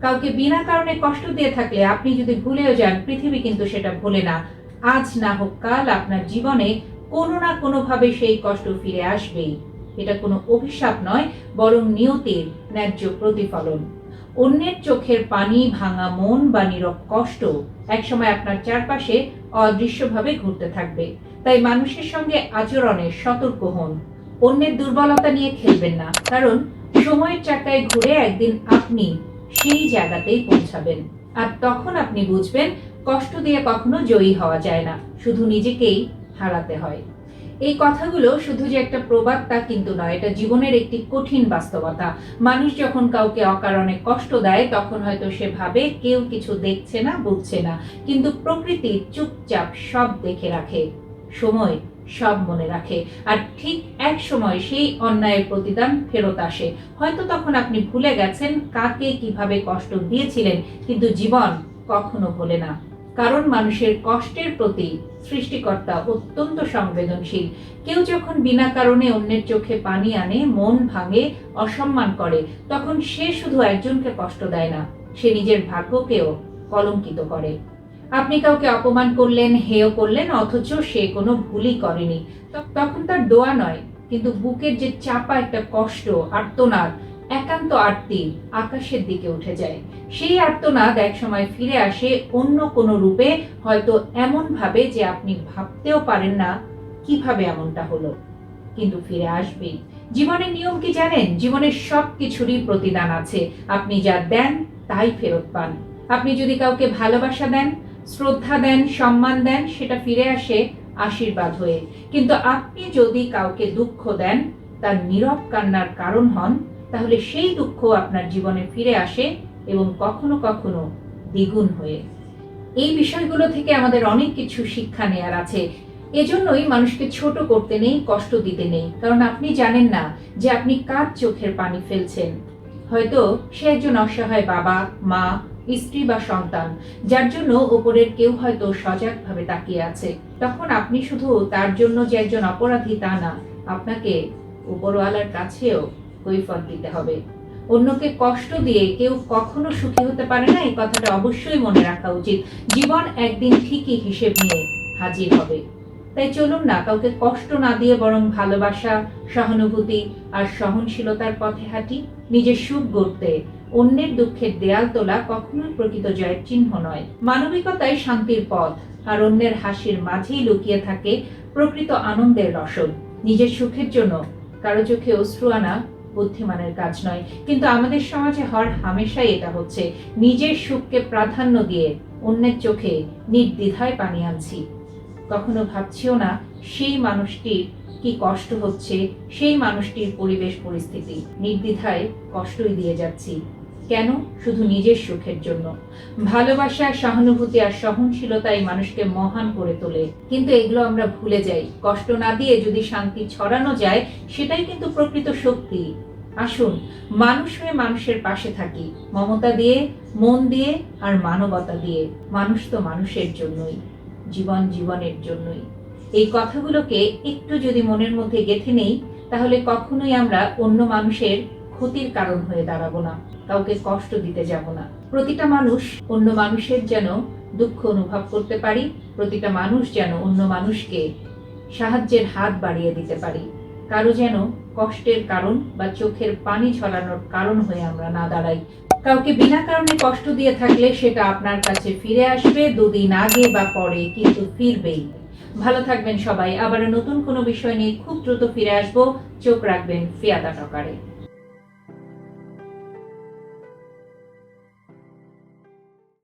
কাউকে বিনা কারণে কষ্ট দিয়ে থাকলে আপনি যদি ভুলেও যান, পৃথিবী কিন্তু সেটা ভুলে না। আজ না হোক কাল আপনার জীবনে কোনো না কোনোভাবে সেই কষ্ট ফিরে আসবেই। এটা কোনো অভিশাপ নয়, বরং নিয়তির ন্যায্য প্রতিফলন। অন্যের চোখের পানি ভাঙা মন বা নীরব কষ্ট একসময় আপনার চারপাশে অদৃশ্যভাবে ঘুরতে থাকবে। তাই মানুষের সঙ্গে আচরণে সতর্ক হন। অন্যের দুর্বলতা নিয়ে খেলবেন না। কারণ, সময়ের চাকায় ঘুরে একদিন আপনি সেই জায়গাতেই পৌঁছাবেন। আর তখন আপনি বুঝবেন কষ্ট দিয়ে কখনো জয়ী হওয়া যায় না, শুধু নিজেকেই হারাতে হয়। এই কথাগুলো শুধু যে একটা প্রবাদ তা কিন্তু নয়, এটা জীবনের একটি কঠিন বাস্তবতা। মানুষ যখন কাউকে অকারণে কষ্ট দেয়, তখন হয়তো সে ভাবে, কেউ কিছু দেখছে না, বুঝছে না। কিন্তু প্রকৃতি চুপচাপ সব দেখে রাখে। সময় সব মনে রাখে। আর ঠিক এক সময় সেই অন্যায়ের প্রতিদান ফেরত আসে। হয়তো তখন আপনি ভুলে গেছেন কাকে কীভাবে কষ্ট দিয়েছিলেন, কিন্তু জীবন কখনো ভোলে না। কারণ মানুষের কষ্টের প্রতি সৃষ্টিকর্তা অত্যন্ত সংবেদনশীল। কেউ যখন বিনা কারণে অন্যের চোখে পানি আনে, মন ভাঙে, অসম্মান করে, তখন সে শুধু একজনকে কষ্ট দেয় না, সে নিজের ভাগ্যকেও কলঙ্কিত করে। আপনি কাউকে অপমান করলেন, হেয় করলেন, অথচ সে কোনো ভুলই করেনি। তখন তার দোয়া নয়, কিন্তু বুকের যে চাপা একটা কষ্ট, আর্তনাদ, একান্ত আরতি আকাশের দিকে উঠে যায়। সেই আর্তনাদ এক সময় ফিরে আসে অন্য কোনো রূপে, হয়তো এমন ভাবে যে আপনি ভাবতেও পারেন না কীভাবে এমনটা হলো। কিন্তু ফিরে আসবেই জীবনের নিয়ম কি জানেন? জীবনের সব কিছুরই প্রতিদান আছে। আপনি যা দেন, তাই ফেরত পান। আপনি যদি কাউকে ভালোবাসা দেন শ্রদ্ধা দেন, সম্মান দেন, সেটা ফিরে আসে আশীর্বাদ হয়ে। কিন্তু আপনি যদি কাউকে দুঃখ দেন, তার নীরব কান্নার কারণ হন, তাহলে সেই দুঃখ আপনার জীবনে ফিরে আসে এবং কখনো কখনো দ্বিগুণ হয়ে। এই বিষয়গুলো থেকে আমাদের অনেক কিছু শিক্ষা নেয়ার আছে। এজন্যই মানুষকে ছোট করতে নেই, কষ্ট দিতে নেই। কারণ আপনি জানেন না যে আপনি কার চোখের পানি ফেলছেন। হয়তো সে একজন অসহায় বাবা, মা স্ত্রী বা সন্তান, যার জন্য ওপরের কেউ হয়তো সজাগভাবে তাকিয়ে আছে। তখন আপনি শুধু তার জন্য যে একজন অপরাধী তা না, আপনাকে উপরওয়ালার কাছেও কৈফত দিতে হবে। অন্যকে কষ্ট দিয়ে কেউ কখনো সুখী হতে পারে না, এই কথাটা অবশ্যই মনে রাখা উচিত। জীবন একদিন ঠিকই হিসেব নিয়ে হাজির হবে। তাই চলুন না, কাউকে কষ্ট না দিয়ে বরং ভালোবাসা, সহানুভূতি আর সহনশীলতার পথে হাঁটি, নিজের সুখ গড়তে অন্যের দুঃখের দেয়াল তোলা কখনোই প্রকৃত জয়ের চিহ্ন নয়। মানবিকতাই শান্তির পথ, আর অন্যের হাসির মাঝেই লুকিয়ে থাকে প্রকৃত আনন্দের রসদ। নিজের সুখের জন্য কারও চোখে অশ্রু আনা বুদ্ধিমানের কাজ নয়। কিন্তু আমাদের সমাজে হর হামেশাই এটা হচ্ছে, নিজের সুখকে প্রাধান্য দিয়ে অন্যের চোখে নির্দ্বিধায় পানি আনছি। কখনো ভাবছিও না, সেই মানুষটির কি কষ্ট হচ্ছে, সেই মানুষটির পরিবেশ পরিস্থিতি। নির্দ্বিধায় কষ্টই দিয়ে যাচ্ছি। কেন? শুধু নিজের সুখের জন্য। ভালোবাসা, সহানুভূতি আর সহনশীলতা এই মানুষকে মহান করে তোলে। কিন্তু এগুলো আমরা ভুলে যাই। কষ্ট না দিয়ে যদি শান্তি ছড়ানো যায়, সেটাই কিন্তু প্রকৃত শক্তি। আসুন, মানুষ হয়ে মানুষের পাশে থাকি। মমতা দিয়ে, মন দিয়ে আর মানবতা দিয়ে। মানুষ তো মানুষের জন্যই, জীবন জীবনের জন্যই। এই কথাগুলোকে একটু যদি মনের মধ্যে গেঁথে নেই, তাহলে কখনোই আমরা অন্য মানুষের ক্ষতির কারণ হয়ে দাঁড়াবো না। কাউকে কষ্ট দিতে যাব না। প্রতিটা মানুষ অন্য মানুষের যেন দুঃখ অনুভব করতে পারি, প্রতিটা মানুষ যেন অন্য মানুষকে সাহায্যের হাত বাড়িয়ে দিতে পারি। কারও যেন কষ্টের কারণ বা চোখের পানি ছড়ানোর কারণ হয়ে আমরা না দাঁড়াই। কাউকে বিনা কারণে কষ্ট দিয়ে থাকলে সেটা আপনার কাছে ফিরে আসবে, দুদিন আগে বা পরে, কিন্তু ফিরবেই। ভালো থাকবেন সবাই। আবার নতুন কোনো বিষয় নিয়ে খুব দ্রুত ফিরে আসব। চোখ রাখবেন ফিয়াদা টকারে।